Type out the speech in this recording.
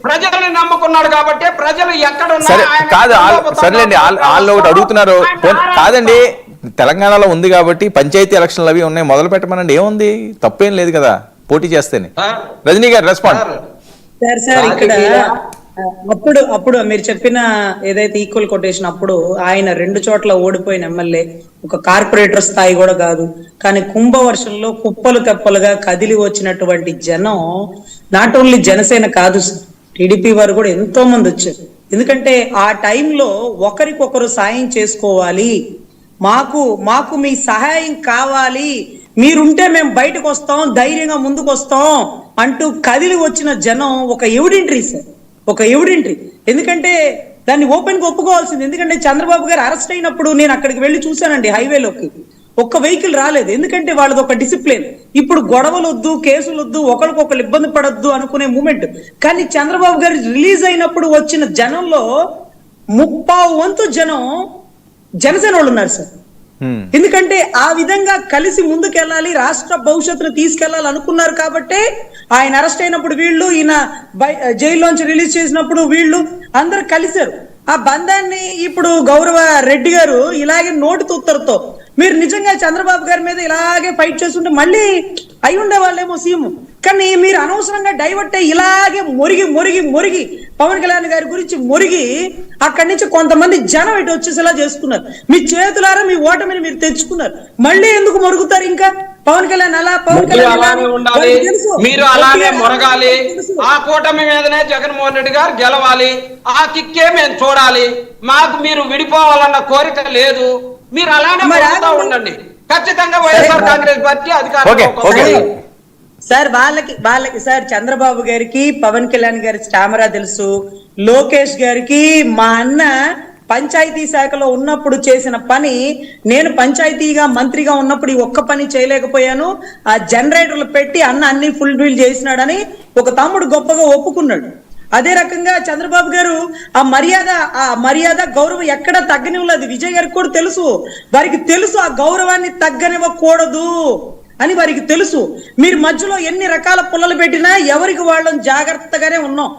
ప్రజల్ని నమ్ముకున్నాడు కాబట్టి ప్రజలు ఎక్కడ సరే కాదు సరేలేండి ఆల్- వాళ్ళు ఒకటి అడుగుతున్నారు. కాదండి తెలంగాణలో ఉంది కాబట్టి పంచాయతీ ఎలక్షన్లు అవి ఉన్నాయి మొదలు పెట్టమనండి. ఏముంది? తప్పేం లేదు కదా పోటీ చేస్తేనే. రజనీ గారు రెస్పాండ్ సార్. సార్ ఇక్కడ అప్పుడు అప్పుడు మీరు చెప్పిన ఏదైతే ఈక్వల్ కొటేషన్ అప్పుడు ఆయన రెండు చోట్ల ఓడిపోయిన ఎమ్మెల్యే ఒక కార్పొరేటర్ స్థాయి కూడా కాదు. కానీ కుంభవర్షంలో కుప్పలు కప్పలుగా కదిలి వచ్చినటువంటి జనం నాట్ ఓన్లీ జనసేన కాదు సార్ టీడీపీ వారు కూడా ఎంతో మంది వచ్చారు. ఎందుకంటే ఆ టైంలో ఒకరికొకరు సాయం చేసుకోవాలి. మాకు మాకు మీ సహాయం కావాలి. మీరుంటే మేము బయటకు వస్తాం ధైర్యంగా ముందుకు వస్తాం అంటూ కదిలి వచ్చిన జనం ఒక ఎవిడెంట్రీ సార్. ఒక ఎవిడెంట్రీ. ఎందుకంటే దాన్ని ఓపెన్గా ఒప్పుకోవాల్సింది. ఎందుకంటే చంద్రబాబు గారు అరెస్ట్ అయినప్పుడు నేను అక్కడికి వెళ్ళి చూశానండి హైవేలోకి. ఒక్క వెహికల్ రాలేదు. ఎందుకంటే వాళ్ళది ఒక డిసిప్లిన్. ఇప్పుడు గొడవలు వద్దు కేసులు వద్దు ఒకరికొకరు ఇబ్బంది పడొద్దు అనుకునే మూమెంట్. కానీ చంద్రబాబు గారు రిలీజ్ అయినప్పుడు వచ్చిన జనంలో ముప్పావు వంతు జనం జనసేన వాళ్ళు ఉన్నారు సార్. ఎందుకంటే ఆ విధంగా కలిసి ముందుకెళ్ళాలి రాష్ట్ర భవిష్యత్తును తీసుకెళ్ళాలి అనుకున్నారు కాబట్టే ఆయన అరెస్ట్ అయినప్పుడు వీళ్ళు ఈయన జైల్లోంచి రిలీజ్ చేసినప్పుడు వీళ్ళు అందరు కలిశారు. ఆ బంధాన్ని ఇప్పుడు గౌరవ రెడ్డి గారు ఇలాగే నోటి తుత్తరుతో మీరు నిజంగా చంద్రబాబు గారి మీద ఇలాగే ఫైట్ చేస్తుంటే మళ్ళీ అయి ఉండేవాళ్ళేమో సీఎం. కానీ మీరు అనవసరంగా డైవర్ట్ అయ్యి ఇలాగే మొరిగి మొరిగి మొరిగి పవన్ కళ్యాణ్ గారి గురించి మొరిగి అక్కడి నుంచి కొంతమంది జనం ఇటు వచ్చేసేలా చేసుకున్నారు మీ చేతులారా మీ ఓటమిని మీరు తెచ్చుకున్నారు. మళ్ళీ ఎందుకు మొరుగుతారు ఇంకా? పవన్ కళ్యాణ్ అలా పవన్ కళ్యాణ్ ఉండాలి. మీరు అలానే గట్టిగా మొరగాలి. ఆ కూటమి మీదనే జగన్మోహన్ రెడ్డి గారు గెలవాలి. ఆ కిక్కే మేము చూడాలి. మాకు మీరు విడిపోవాలన్న కోరిక లేదు. మీరు అలానే. ఉండండి ఖచ్చితంగా వైఎస్ఆర్ కాంగ్రెస్ పార్టీ. వస్తుంది. సార్ వాళ్ళకి వాళ్ళకి సార్ చంద్రబాబు గారికి పవన్ కళ్యాణ్ గారి కెమెరా తెలుసు లోకేష్ గారికి మా అన్న పంచాయతీ శాఖలో ఉన్నప్పుడు చేసిన పని నేను పంచాయతీగా మంత్రిగా ఉన్నప్పుడు ఈ ఒక్క పని చేయలేకపోయాను ఆ జనరేటర్లు పెట్టి అన్న అన్ని ఫుల్ఫిల్ చేసినాడని ఒక తమ్ముడు గొప్పగా ఒప్పుకున్నాడు అదే రకంగా చంద్రబాబు గారు ఆ మర్యాద ఆ మర్యాద గౌరవం ఎక్కడ తగ్గనివ్వలేదు. విజయ్ గారికి కూడా తెలుసు. వారికి తెలుసు ఆ గౌరవాన్ని తగ్గనివ్వకూడదు అని వారికి తెలుసు. మీరు మధ్యలో ఎన్ని రకాల పుల్లలు పెట్టినా ఎవరికి వాళ్ళని జాగ్రత్తగానే ఉన్నాం.